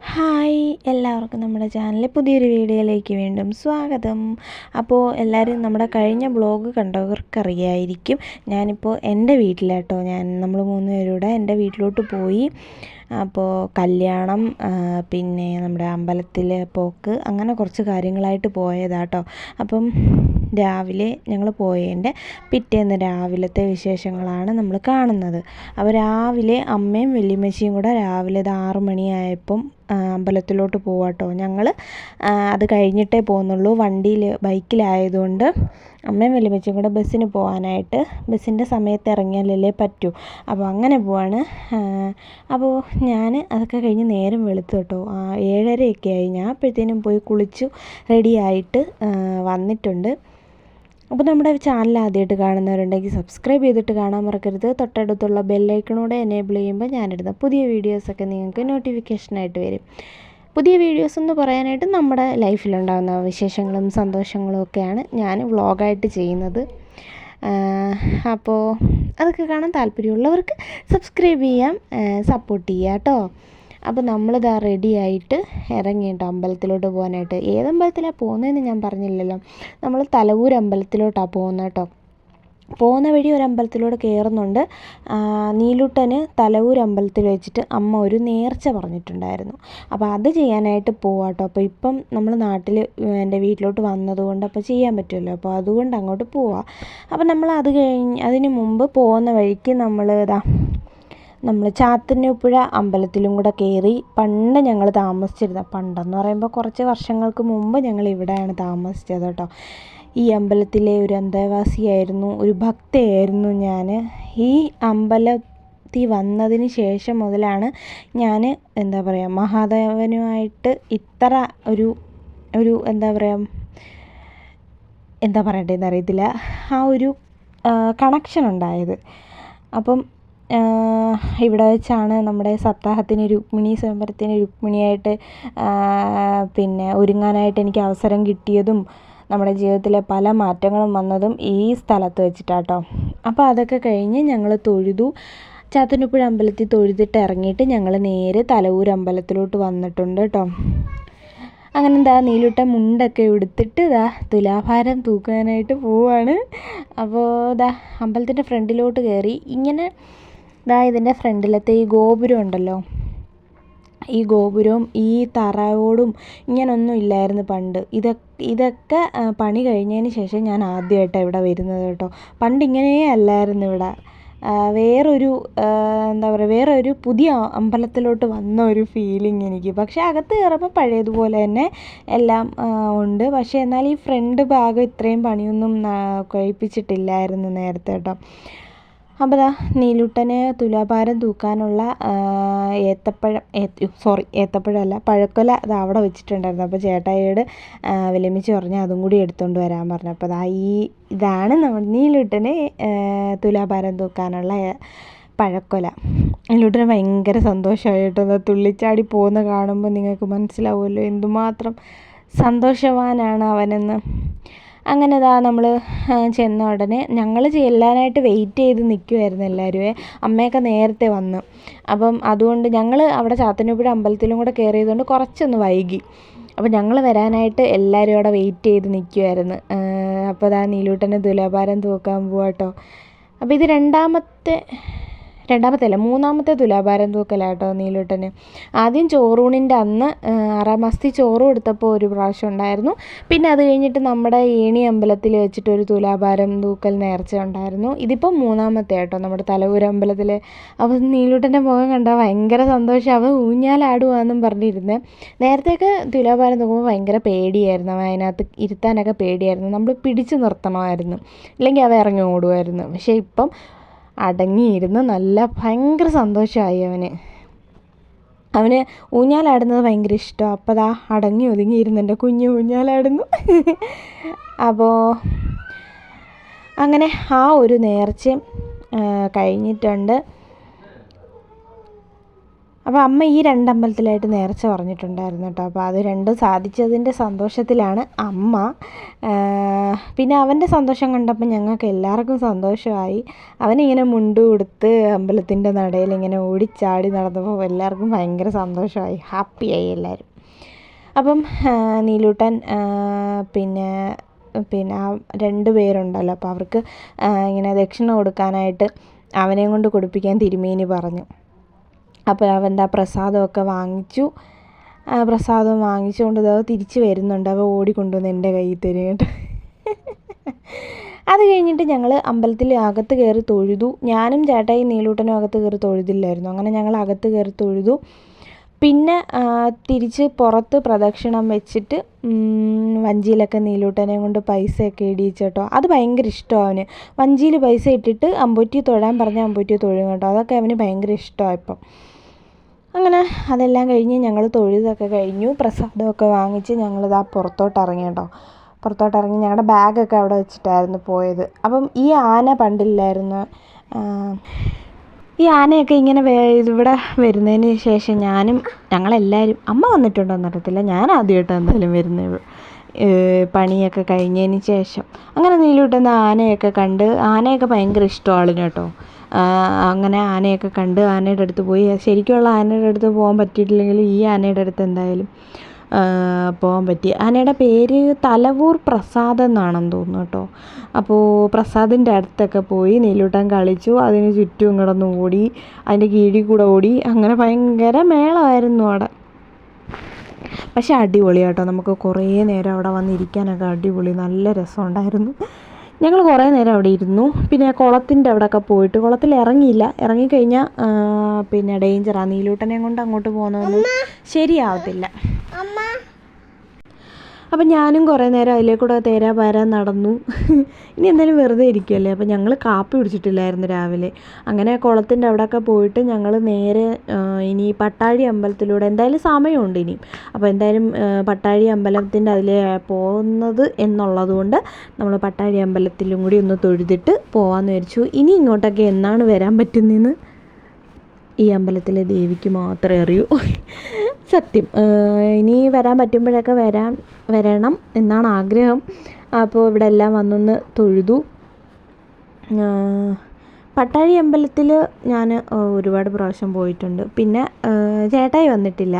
Hi എല്ലാവർക്കും നമ്മുടെ ചാനലിലെ പുതിയൊരു വീഡിയോയിലേക്ക് വീണ്ടും സ്വാഗതം. അപ്പോൾ എല്ലാവരും നമ്മുടെ കഴിഞ്ഞ ബ്ലോഗ് കണ്ടവർക്കറിയായിരിക്കും. ഞാനിപ്പോൾ എന്റെ വീട്ടിലാട്ടോ. ഞാൻ നമ്മൾ മൂന്ന് പേരൂടെ എന്റെ വീട്ടിലോട്ട് പോയി. അപ്പോൾ കല്യാണം പിന്നെ നമ്മുടെ അമ്പലത്തിൽ പോക്ക് അങ്ങനെ കുറച്ച് കാര്യങ്ങളായിട്ട് പോയതാട്ടോ. അപ്പം രാവിലെ ഞങ്ങൾ പോയതിന്റെ പിറ്റേന്ന് രാവിലത്തെ വിശേഷങ്ങളാണ് നമ്മൾ കാണുന്നത്. അപ്പോൾ രാവിലെ അമ്മയും വല്യമ്മച്ചിയും കൂടെ രാവിലെ ഇത് ആറ് മണിയായപ്പം അമ്പലത്തിലോട്ട് പോവാട്ടോ ഞങ്ങൾ അത് കഴിഞ്ഞിട്ടേ പോകുന്നുള്ളൂ വണ്ടിയിൽ ബൈക്കിലായതുകൊണ്ട് അമ്മയും വല്യമ്മച്ചിയും കൂടെ ബസ്സിന് പോകാനായിട്ട് ബസ്സിന്റെ സമയത്ത് ഇറങ്ങിയാലല്ലേ പറ്റൂ. അപ്പോൾ അങ്ങനെ പോവാണ്. അപ്പോൾ ഞാൻ അതൊക്കെ കഴിഞ്ഞ് നേരം വെളുത്തു കേട്ടോ ഏഴരയൊക്കെ ആയി. ഞാൻ അപ്പോഴത്തേനും പോയി കുളിച്ചു റെഡിയായിട്ട് വന്നിട്ടുണ്ട്. അപ്പോൾ നമ്മുടെ ചാനൽ ആദ്യമായിട്ട് കാണുന്നവരുണ്ടെങ്കിൽ സബ്സ്ക്രൈബ് ചെയ്തിട്ട് കാണാൻ മറക്കരുത്. തൊട്ടടുത്തുള്ള ബെല്ലൈക്കണോടെ എനേബിൾ ചെയ്യുമ്പോൾ ഞാനിടുന്ന പുതിയ വീഡിയോസൊക്കെ നിങ്ങൾക്ക് നോട്ടിഫിക്കേഷനായിട്ട് വരും. പുതിയ വീഡിയോസ് എന്ന് പറയാനായിട്ട് നമ്മുടെ ലൈഫിലുണ്ടാകുന്ന വിശേഷങ്ങളും സന്തോഷങ്ങളും ഒക്കെയാണ് ഞാൻ വ്ളോഗായിട്ട് ചെയ്യുന്നത്. അപ്പോൾ അതൊക്കെ കാണാൻ താല്പര്യമുള്ളവർക്ക് സബ്സ്ക്രൈബ് ചെയ്യാം. സപ്പോർട്ട് ചെയ്യാം കേട്ടോ. അപ്പോൾ നമ്മളിതാ റെഡി ആയിട്ട് കേട്ടോ അമ്പലത്തിലോട്ട് പോകാനായിട്ട്. ഏതമ്പലത്തിലാണ് പോകുന്നതെന്ന് ഞാൻ പറഞ്ഞില്ലല്ലോ. നമ്മൾ തലവൂർ അമ്പലത്തിലോട്ടാണ് പോകുന്നത് കേട്ടോ. പോകുന്ന വഴി ഒരു അമ്പലത്തിലൂടെ കയറുന്നുണ്ട് നീലുട്ടന് തലവൂർ അമ്പലത്തിൽ വെച്ചിട്ട് അമ്മ ഒരു നേർച്ച പറഞ്ഞിട്ടുണ്ടായിരുന്നു. അപ്പോൾ അത് ചെയ്യാനായിട്ട് പോവാട്ടോ അപ്പോൾ ഇപ്പം നമ്മൾ നാട്ടിൽ എന്റെ വീട്ടിലോട്ട് വന്നതുകൊണ്ട് അപ്പോൾ ചെയ്യാൻ പറ്റുമല്ലോ. അപ്പോൾ അതുകൊണ്ട് അങ്ങോട്ട് പോവാം. അപ്പോൾ നമ്മൾ അത് കഴിഞ്ഞ് അതിന് മുമ്പ് പോകുന്ന വഴിക്ക് നമ്മൾ ഇതാ നമ്മൾ ചാത്തന്നൂപ്പുഴ അമ്പലത്തിലും കൂടെ കയറി പണ്ട് ഞങ്ങൾ താമസിച്ചിരുന്ന പണ്ടെന്ന് പറയുമ്പോൾ കുറച്ച് വർഷങ്ങൾക്ക് മുമ്പ് ഞങ്ങൾ ഇവിടെയാണ് താമസിച്ചത് കേട്ടോ. ഈ അമ്പലത്തിലെ ഒരു അന്തേവാസിയായിരുന്നു ഒരു ഭക്തയായിരുന്നു ഞാൻ ഈ അമ്പലത്തിൽ വന്നതിന് ശേഷം മുതലാണ് ഞാൻ എന്താ പറയുക മഹാദേവനുമായിട്ട് ഇത്ര ഒരു ഒരു എന്താ പറയുക എന്താ പറയണ്ടതെന്ന് അറിയത്തില്ല ആ ഒരു കണക്ഷൻ ഉണ്ടായത്. അപ്പം ഇവിടെ വെച്ചാണ് നമ്മുടെ സപ്താഹത്തിന് രുക്മിണി സ്വയംവരത്തിന് രുക്മിണിയായിട്ട് പിന്നെ ഒരുങ്ങാനായിട്ട് എനിക്ക് അവസരം കിട്ടിയതും നമ്മുടെ ജീവിതത്തിലെ പല മാറ്റങ്ങളും വന്നതും ഈ സ്ഥലത്ത് വെച്ചിട്ടാട്ടോ. അപ്പോൾ അതൊക്കെ കഴിഞ്ഞ് ഞങ്ങൾ തൊഴുതു. ചാത്തന്നപ്പുഴ അമ്പലത്തിൽ തൊഴുതിട്ട് ഇറങ്ങിയിട്ട് ഞങ്ങൾ നേരെ തലവൂർ അമ്പലത്തിലോട്ട് വന്നിട്ടുണ്ട് കേട്ടോ. അങ്ങനെ എന്താ നീലുട്ട മുണ്ടൊക്കെ എടുത്തിട്ട് ഇതാ തുലാഭാരം തൂക്കാനായിട്ട് പോവാണ്. അപ്പോൾ ഇതാ അമ്പലത്തിന്റെ ഫ്രണ്ടിലോട്ട് കയറി ഇങ്ങനെ ഇതാ ഇതിന്റെ ഫ്രണ്ടിലത്തെ ഈ ഗോപുരം ഉണ്ടല്ലോ. ഈ ഗോപുരവും ഈ തറയോടും ഇങ്ങനൊന്നും ഇല്ലായിരുന്നു പണ്ട്. ഇതൊക്കെ ഇതൊക്കെ പണി കഴിഞ്ഞതിന് ശേഷം ഞാൻ ആദ്യമായിട്ടാണ് ഇവിടെ വരുന്നത് കേട്ടോ. പണ്ട് ഇങ്ങനെയേ അല്ലായിരുന്നു ഇവിടെ. വേറൊരു എന്താ പറയുക വേറൊരു പുതിയ അമ്പലത്തിലോട്ട് വന്ന ഒരു ഫീലിംഗ് എനിക്ക്. പക്ഷേ അകത്ത് കയറുമ്പോൾ പഴയതുപോലെ തന്നെ എല്ലാം ഉണ്ട്. പക്ഷേ എന്നാൽ ഈ ഫ്രണ്ട് ഭാഗം ഇത്രയും പണിയൊന്നും കഴിപ്പിച്ചിട്ടില്ലായിരുന്നു നേരത്തെ കേട്ടോ. അപ്പോൾ നീലുട്ടന് തുലാഭാരം തൂക്കാനുള്ള ഏത്തപ്പഴം സോറി ഏത്തപ്പഴമല്ല പഴക്കൊല അത് അവിടെ വെച്ചിട്ടുണ്ടായിരുന്നു. അപ്പോൾ ചേട്ടായിയോട് വിലമിച്ച് പറഞ്ഞ് അതും കൂടി എടുത്തുകൊണ്ട് വരാൻ പറഞ്ഞു. അപ്പോൾ ദാ ഈ ഇതാണ് നമ്മൾ നീലുട്ടന് തുലാഭാരം തൂക്കാനുള്ള പഴക്കൊല. നീലുട്ടന് ഭയങ്കര സന്തോഷമായിട്ടൊന്ന് തുള്ളിച്ചാടി പോകുന്ന കാണുമ്പോൾ നിങ്ങൾക്ക് മനസ്സിലാവുമല്ലോ എന്തുമാത്രം സന്തോഷവാനാണ് അവനെന്ന്. അങ്ങനെ ഇതാ നമ്മൾ ചെന്ന ഉടനെ ഞങ്ങൾ ചെല്ലാനായിട്ട് വെയിറ്റ് ചെയ്ത് നിൽക്കുമായിരുന്നു എല്ലാവരും അമ്മയൊക്കെ നേരത്തെ വന്നു. അപ്പം അതുകൊണ്ട് ഞങ്ങൾ അവിടെ ചാത്തന്നൂപ്പുഴ അമ്പലത്തിലും കൂടെ കയറിയതുകൊണ്ട് കുറച്ചൊന്ന് വൈകി. അപ്പോൾ ഞങ്ങൾ വരാനായിട്ട് എല്ലാവരും അവിടെ വെയിറ്റ് ചെയ്ത് നിൽക്കുമായിരുന്നു അപ്പോൾ അതാ നീലൂട്ടനെ തുലാഭാരം തൂക്കാൻ പോവാട്ടോ. അപ്പോൾ ഇത് രണ്ടാമത്തെ രണ്ടാമത്തെ അല്ല മൂന്നാമത്തെ തുലാഭാരം തൂക്കലാട്ടോ നീലുട്ടന്. ആദ്യം ചോറൂണിന്റെ അന്ന് ആറാം മാസത്തിൽ ചോറ് കൊടുത്തപ്പോൾ ഒരു പ്രാവശ്യം ഉണ്ടായിരുന്നു. പിന്നെ അത് കഴിഞ്ഞിട്ട് നമ്മുടെ ഏണി അമ്പലത്തിൽ വെച്ചിട്ട് ഒരു തുലാഭാരം തൂക്കൽ നേർച്ച ഉണ്ടായിരുന്നു. ഇതിപ്പോൾ മൂന്നാമത്തെ ആട്ടോ നമ്മുടെ തലവൂർ അമ്പലത്തിൽ അപ്പോൾ നീലുട്ടന്റെ മുഖം കണ്ടാൽ ഭയങ്കര സന്തോഷം. അവൻ ഊഞ്ഞാലാടുവാന്നും പറഞ്ഞിരുന്നത് നേരത്തെയൊക്കെ തുലാഭാരം തൂക്കുമ്പോൾ ഭയങ്കര പേടിയായിരുന്നു. അവൻ അതിനകത്ത് ഇരുത്താനൊക്കെ പേടിയായിരുന്നു. നമ്മൾ പിടിച്ചു നിർത്തണമായിരുന്നു. ഇല്ലെങ്കിൽ അവ ഇറങ്ങി ഓടുമായിരുന്നു. പക്ഷേ ഇപ്പം അടങ്ങിയിരുന്ന് നല്ല ഭയങ്കര സന്തോഷമായി അവന്. അവന് ഊഞ്ഞാലാടുന്നത് ഭയങ്കര ഇഷ്ടമാണ് അപ്പോൾ അതാ അടങ്ങി ഒതുങ്ങിയിരുന്നു എന്റെ കുഞ്ഞ് ഊഞ്ഞാലാടുന്നു. അപ്പോൾ അങ്ങനെ ആ ഒരു നേർച്ചയും കഴിഞ്ഞിട്ടുണ്ട്. അപ്പോൾ അമ്മ ഈ രണ്ടമ്പലത്തിലായിട്ട് നേർച്ച പറഞ്ഞിട്ടുണ്ടായിരുന്നു കേട്ടോ. അപ്പോൾ അത് രണ്ടും സാധിച്ചതിന്റെ സന്തോഷത്തിലാണ് അമ്മ. പിന്നെ അവന്റെ സന്തോഷം കണ്ടപ്പോൾ ഞങ്ങൾക്ക് എല്ലാവർക്കും സന്തോഷമായി. അവനിങ്ങനെ മുണ്ട് കൊടുത്ത് അമ്പലത്തിന്റെ നടയിൽ ഇങ്ങനെ ഓടിച്ചാടി നടന്നപ്പോൾ എല്ലാവർക്കും ഭയങ്കര സന്തോഷമായി. ഹാപ്പിയായി എല്ലാവരും അപ്പം നീലൂട്ടൻ പിന്നെ പിന്നെ രണ്ട് പേരുണ്ടല്ലോ. അപ്പോൾ അവർക്ക് ഇങ്ങനെ ദക്ഷിണ കൊടുക്കാനായിട്ട് അവനെയും കൊണ്ട് കൊടുപ്പിക്കാൻ തിരുമേനി പറഞ്ഞു. അപ്പോൾ അവൻ എന്താ പ്രസാദമൊക്കെ വാങ്ങിച്ചു. പ്രസാദം വാങ്ങിച്ചുകൊണ്ട് അത് തിരിച്ച് വരുന്നുണ്ട്. അവ ഓടിക്കൊണ്ടുവന്ന് എന്റെ കയ്യിൽ തരും കേട്ടോ. അത് കഴിഞ്ഞിട്ട് ഞങ്ങൾ അമ്പലത്തിൽ അകത്ത് കയറി തൊഴുതു. ഞാനും ചേട്ടായി നീലൂട്ടനും അകത്ത് കയറി തൊഴുതില്ലായിരുന്നു. അങ്ങനെ ഞങ്ങൾ അകത്ത് കയറി തൊഴുതു. പിന്നെ തിരിച്ച് പുറത്ത് പ്രദക്ഷിണം വെച്ചിട്ട് വഞ്ചിയിലൊക്കെ നീലൂട്ടനെ കൊണ്ട് പൈസയൊക്കെ ഇടിയിച്ചേട്ടോ അത് ഭയങ്കര ഇഷ്ടമാണ് അവന്. വഞ്ചിയിൽ പൈസ ഇട്ടിട്ട് അമ്പൂറ്റി തൊഴാൻ പറഞ്ഞാൽ അമ്പൂറ്റി തൊഴും കേട്ടോ. അതൊക്കെ അവന് ഭയങ്കര ഇഷ്ടമാണ് ഇപ്പം. അങ്ങനെ അതെല്ലാം കഴിഞ്ഞ് ഞങ്ങൾ തൊഴുതൊക്കെ കഴിഞ്ഞു. പ്രസാദമൊക്കെ വാങ്ങിച്ച് ഞങ്ങളിതാ പുറത്തോട്ട് ഇറങ്ങി കേട്ടോ പുറത്തോട്ട് ഇറങ്ങി ഞങ്ങളുടെ ബാഗൊക്കെ അവിടെ വെച്ചിട്ടായിരുന്നു പോയത്. അപ്പം ഈ ആന പണ്ടില്ലായിരുന്നു? ഈ ആനയൊക്കെ ഇങ്ങനെ ഇവിടെ വരുന്നതിന് ശേഷം ഞാനും ഞങ്ങളെല്ലാവരും അമ്മ വന്നിട്ടുണ്ടോ എന്നറിയത്തില്ല ഞാൻ ആദ്യമായിട്ട് എന്തായാലും വരുന്നത്. പണിയൊക്കെ കഴിഞ്ഞതിന് ശേഷം. അങ്ങനെ നീലൂട്ടുന്ന ആനയൊക്കെ കണ്ട് ആനയൊക്കെ ഭയങ്കര ഇഷ്ടമാണ് കേട്ടോ അങ്ങനെ ആനയൊക്കെ കണ്ട് ആനയുടെ അടുത്ത് പോയി. ശരിക്കുള്ള ആനയുടെ അടുത്ത് പോകാൻ പറ്റിയിട്ടില്ലെങ്കിൽ ഈ ആനയുടെ അടുത്ത് എന്തായാലും പോകാൻ പറ്റി. ആനയുടെ പേര് തലവൂർ പ്രസാദ് എന്നാണെന്ന് തോന്നുന്നു കേട്ടോ. അപ്പോൾ പ്രസാദിന്റെ അടുത്തൊക്കെ പോയി നെല്ലൂട്ടൻ കളിച്ചു. അതിന് ചുറ്റും കിടന്ന് ഓടി അതിന്റെ കീഴിൽ കൂടെ ഓടി. അങ്ങനെ ഭയങ്കര മേളമായിരുന്നു അവിടെ. പക്ഷേ അടിപൊളിയാട്ടോ. നമുക്ക് കുറേ നേരം അവിടെ വന്നിരിക്കാനൊക്കെ അടിപൊളി. നല്ല രസമുണ്ടായിരുന്നു. ഞങ്ങൾ കുറേ നേരം അവിടെ ഇരുന്നു. പിന്നെ കുളത്തിന്റെ അവിടെയൊക്കെ പോയിട്ട് കുളത്തിൽ ഇറങ്ങിയില്ല. ഇറങ്ങിക്കഴിഞ്ഞാൽ പിന്നെ ഡേഞ്ചറാണ് നീലൂട്ടനെ കൊണ്ട് അങ്ങോട്ട് പോകുന്നതൊന്നും ശരിയാവത്തില്ല. അപ്പം ഞാനും കുറേ നേരം അതിലേക്കൂടെ തേരാ പാരാ നടന്നു. ഇനി എന്തായാലും വെറുതെ ഇരിക്കുമല്ലേ അപ്പം ഞങ്ങൾ കാപ്പി പിടിച്ചിട്ടില്ലായിരുന്നു രാവിലെ. അങ്ങനെ കുളത്തിന്റെ അവിടെയൊക്കെ പോയിട്ട് ഞങ്ങൾ നേരെ ഇനി പട്ടാഴി അമ്പലത്തിലൂടെ എന്തായാലും സമയമുണ്ട് ഇനി. അപ്പോൾ എന്തായാലും പട്ടാഴി അമ്പലത്തിന്റെ അതിൽ പോകുന്നത് എന്നുള്ളതുകൊണ്ട് നമ്മൾ പട്ടാഴി അമ്പലത്തിലും കൂടി ഒന്ന് തൊഴുതിട്ട് പോകാമെന്ന് വിചാരിച്ചു. ഇനി ഇങ്ങോട്ടൊക്കെ എന്നാണ് വരാൻ പറ്റുന്നതെന്ന് ഈ അമ്പലത്തിലെ ദേവിക്ക് മാത്രമേ അറിയൂ. സത്യം. ഇനി വരാൻ പറ്റുമ്പോഴൊക്കെ വരാൻ വരണം എന്നാണ് ആഗ്രഹം. അപ്പോൾ ഇവിടെ എല്ലാം വന്നൊന്ന് തൊഴുതു. പട്ടാഴി അമ്പലത്തിൽ ഞാൻ ഒരുപാട് പ്രാവശ്യം പോയിട്ടുണ്ട്. പിന്നെ ചേട്ടായി വന്നിട്ടില്ല.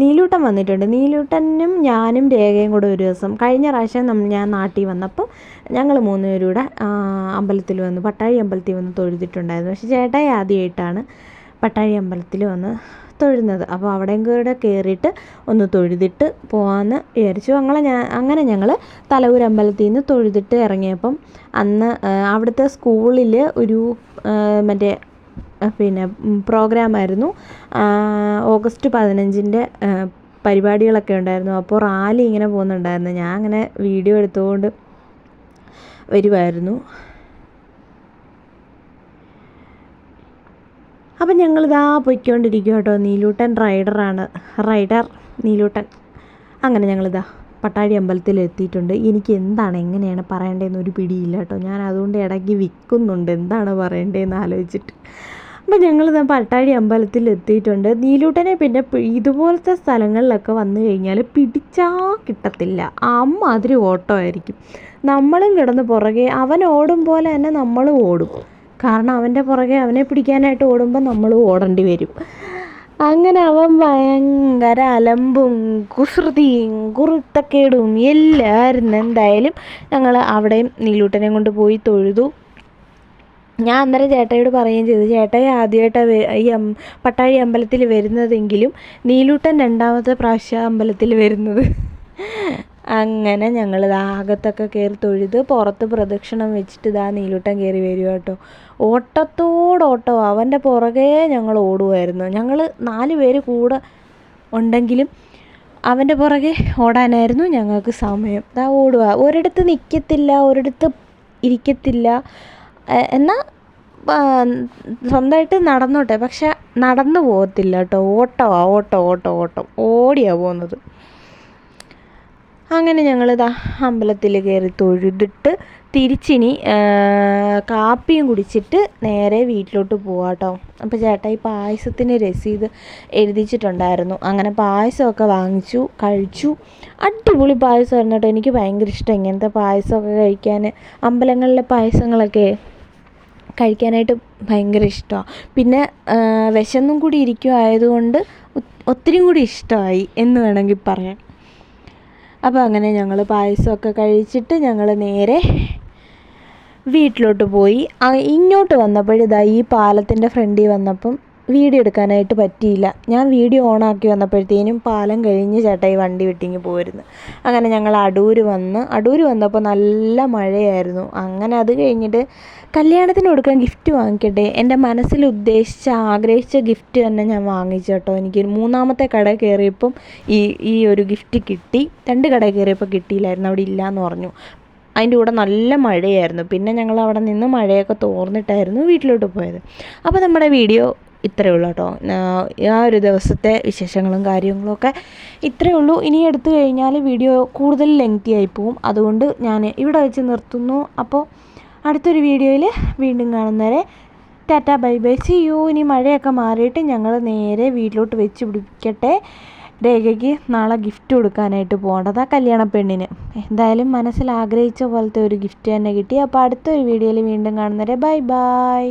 നീലൂട്ടൻ വന്നിട്ടുണ്ട്. നീലൂട്ടനും ഞാനും രേഖയും കൂടെ ഒരു ദിവസം കഴിഞ്ഞ പ്രാവശ്യം ഞാൻ നാട്ടിൽ വന്നപ്പോൾ ഞങ്ങൾ മൂന്നുപേരൂടെ അമ്പലത്തിൽ വന്ന് പട്ടാഴി അമ്പലത്തിൽ വന്ന് തൊഴുതിട്ടുണ്ടായിരുന്നു. പക്ഷേ ചേട്ടായി ആദ്യമായിട്ടാണ് പട്ടാഴി അമ്പലത്തിൽ വന്ന് തൊഴുന്നത്. അപ്പോൾ അവിടെയും കൂടെ കയറിയിട്ട് ഒന്ന് തൊഴുതിട്ട് പോകാമെന്ന് വിചാരിച്ചു. അങ്ങനെ ഞാൻ അങ്ങനെ ഞങ്ങൾ തലവൂർ അമ്പലത്തിൽ നിന്ന് തൊഴുതിട്ട് ഇറങ്ങിയപ്പം അന്ന് അവിടുത്തെ സ്കൂളിൽ ഒരു മറ്റേ പിന്നെ പ്രോഗ്രാമായിരുന്നു ഓഗസ്റ്റ് പതിനഞ്ചിന്റെ പരിപാടികളൊക്കെ ഉണ്ടായിരുന്നു. അപ്പോൾ റാലി ഇങ്ങനെ പോകുന്നുണ്ടായിരുന്നു. ഞാൻ അങ്ങനെ വീഡിയോ എടുത്തുകൊണ്ട് വരുമായിരുന്നു അപ്പം ഞങ്ങളിതാ പൊയ്ക്കൊണ്ടിരിക്കും കേട്ടോ നീലൂട്ടൻ റൈഡറാണ്. റൈഡർ നീലൂട്ടൻ. അങ്ങനെ ഞങ്ങളിതാ പട്ടാഴി അമ്പലത്തിൽ എത്തിയിട്ടുണ്ട് എനിക്ക് എന്താണ് എങ്ങനെയാണ് പറയേണ്ടതെന്ന് ഒരു പിടിയില്ല കേട്ടോ ഞാൻ അതുകൊണ്ട് ഇടയ്ക്ക് വിൽക്കുന്നുണ്ട്. എന്താണ് പറയേണ്ടതെന്ന് ആലോചിച്ചിട്ട്. അപ്പം ഞങ്ങൾ പട്ടാഴി അമ്പലത്തിൽ എത്തിയിട്ടുണ്ട് നീലൂട്ടനെ പിന്നെ ഇതുപോലത്തെ സ്ഥലങ്ങളിലൊക്കെ വന്നു കഴിഞ്ഞാൽ പിടിച്ചാൽ കിട്ടത്തില്ല. അമ്മാതിരി ഓട്ടമായിരിക്കും. നമ്മളും കിടന്ന് പുറകെ അവൻ ഓടും പോലെ തന്നെ നമ്മളും ഓടും. കാരണം അവന്റെ പുറകെ അവനെ പിടിക്കാനായിട്ട് ഓടുമ്പോൾ നമ്മൾ ഓടേണ്ടി വരും. അങ്ങനെ അവൻ ഭയങ്കര അലമ്പും കുസൃതിയും കുറുത്തക്കേടും എല്ലാവരും എന്തായാലും ഞങ്ങൾ അവിടെയും നീലൂട്ടനെ കൊണ്ട് പോയി തൊഴുതു. ഞാൻ അന്നേരം ചേട്ടയോട് പറയുകയും ചെയ്തു ചേട്ടയെ ആദ്യമായിട്ടാണ് ഈ പട്ടാഴി അമ്പലത്തിൽ വരുന്നതെങ്കിലും നീലൂട്ടൻ രണ്ടാമത്തെ പ്രാവശ്യം അമ്പലത്തിൽ വരുന്നത്. അങ്ങനെ ഞങ്ങൾ അകത്തൊക്കെ കയറി തൊഴുത് പുറത്ത് പ്രദക്ഷിണം വെച്ചിട്ട് ഇതാ നീലൂട്ടൻ കയറി വരിക കേട്ടോ. ഓട്ടത്തോടോട്ടോ അവന്റെ പുറകെ ഞങ്ങൾ ഓടുമായിരുന്നു ഞങ്ങൾ നാല് പേര് കൂടെ ഉണ്ടെങ്കിലും അവന്റെ പുറകെ ഓടാനായിരുന്നു ഞങ്ങൾക്ക് സമയം. ഇതാ ഓടുക ഒരിടത്ത് നിൽക്കത്തില്ല ഒരിടത്ത് ഇരിക്കത്തില്ല. എന്നാൽ സ്വന്തമായിട്ട് നടന്നോട്ടെ. പക്ഷെ നടന്നു പോകത്തില്ല കേട്ടോ. ഓട്ടമാണ് ഓട്ടം ഓട്ടം ഓട്ടം. ഓടിയാണ് പോകുന്നത്. അങ്ങനെ ഞങ്ങളിതാ അമ്പലത്തിൽ കയറി തൊഴുതിട്ട് തിരിച്ചിനി കാപ്പിയും കുടിച്ചിട്ട് നേരെ വീട്ടിലോട്ട് പോവാം കേട്ടോ അപ്പോൾ ചേട്ടാ ഈ പായസത്തിന് രസീത് എഴുതിച്ചിട്ടുണ്ടായിരുന്നു. അങ്ങനെ പായസമൊക്കെ വാങ്ങിച്ചു കഴിച്ചു. അടിപൊളി പായസമായിരുന്നു കേട്ടോ എനിക്ക് ഭയങ്കര ഇഷ്ടം ഇങ്ങനത്തെ പായസമൊക്കെ കഴിക്കാൻ അമ്പലങ്ങളിലെ പായസങ്ങളൊക്കെ കഴിക്കാനായിട്ട് ഭയങ്കര ഇഷ്ടമാണ് പിന്നെ വിശന്നും കൂടി ഇരിക്കുമായതുകൊണ്ട് ഒത്തിരി കൂടി ഇഷ്ടമായി എന്ന് വേണമെങ്കിൽ പറയാം. അപ്പോൾ അങ്ങനെ ഞങ്ങൾ പായസമൊക്കെ കഴിച്ചിട്ട് ഞങ്ങൾ നേരെ വീട്ടിലോട്ട് പോയി. ഇങ്ങോട്ട് വന്നപ്പോഴിതാ ഈ പാലത്തിന്റെ ഫ്രണ്ടിൽ വന്നപ്പം വീഡിയോ എടുക്കാനായിട്ട് പറ്റിയില്ല. ഞാൻ വീഡിയോ ഓണാക്കി വന്നപ്പോഴത്തേനും പാലം കഴിഞ്ഞ് ചേട്ടായി വണ്ടി വിട്ടിങ്ങി പോയിരുന്നു അങ്ങനെ ഞങ്ങൾ അടൂർ വന്ന് അടൂർ വന്നപ്പോൾ നല്ല മഴയായിരുന്നു. അങ്ങനെ അത് കഴിഞ്ഞിട്ട് കല്യാണത്തിന് കൊടുക്കാൻ ഗിഫ്റ്റ് വാങ്ങിക്കട്ടെ. എന്റെ മനസ്സിൽ ഉദ്ദേശിച്ച ആഗ്രഹിച്ച ഗിഫ്റ്റ് തന്നെ ഞാൻ വാങ്ങിച്ചു കേട്ടോ. എനിക്ക് മൂന്നാമത്തെ കട കയറിയപ്പം ഈ ഈ ഒരു ഗിഫ്റ്റ് കിട്ടി. രണ്ട് കട കയറിയപ്പോൾ കിട്ടിയില്ലായിരുന്നു. അവിടെ ഇല്ല എന്ന് പറഞ്ഞു. അതിന്റെ കൂടെ നല്ല മഴയായിരുന്നു. പിന്നെ ഞങ്ങൾ അവിടെ നിന്ന് മഴയൊക്കെ തോർന്നിട്ടായിരുന്നു വീട്ടിലോട്ട് പോയത്. അപ്പോൾ നമ്മുടെ വീഡിയോ ഇത്രയേ ഉള്ളൂ കേട്ടോ. ആ ഒരു ദിവസത്തെ വിശേഷങ്ങളും കാര്യങ്ങളൊക്കെ ഇത്രയേ ഉള്ളൂ. ഇനി എടുത്തു കഴിഞ്ഞാൽ വീഡിയോ കൂടുതൽ ലെങ്തി ആയി പോവും. അതുകൊണ്ട് ഞാൻ ഇവിടെ വെച്ച് നിർത്തുന്നു. അപ്പോൾ അടുത്തൊരു വീഡിയോയിൽ വീണ്ടും കാണുന്നവരെ tata bye bye. See you ഇനി മഴയൊക്കെ മാറിയിട്ട് ഞങ്ങൾ നേരെ വീട്ടിലോട്ട് വെച്ച് പിടിക്കട്ടെ രേഖയ്ക്ക് നാളെ ഗിഫ്റ്റ് കൊടുക്കാനായിട്ട് പോകേണ്ടത് കല്യാണ പെണ്ണിന്. എന്തായാലും മനസ്സിൽ ആഗ്രഹിച്ച പോലത്തെ ഒരു ഗിഫ്റ്റ് തന്നെ കിട്ടി. അപ്പോൾ അടുത്തൊരു വീഡിയോയിൽ വീണ്ടും കാണുന്നവരെ ബൈ ബൈ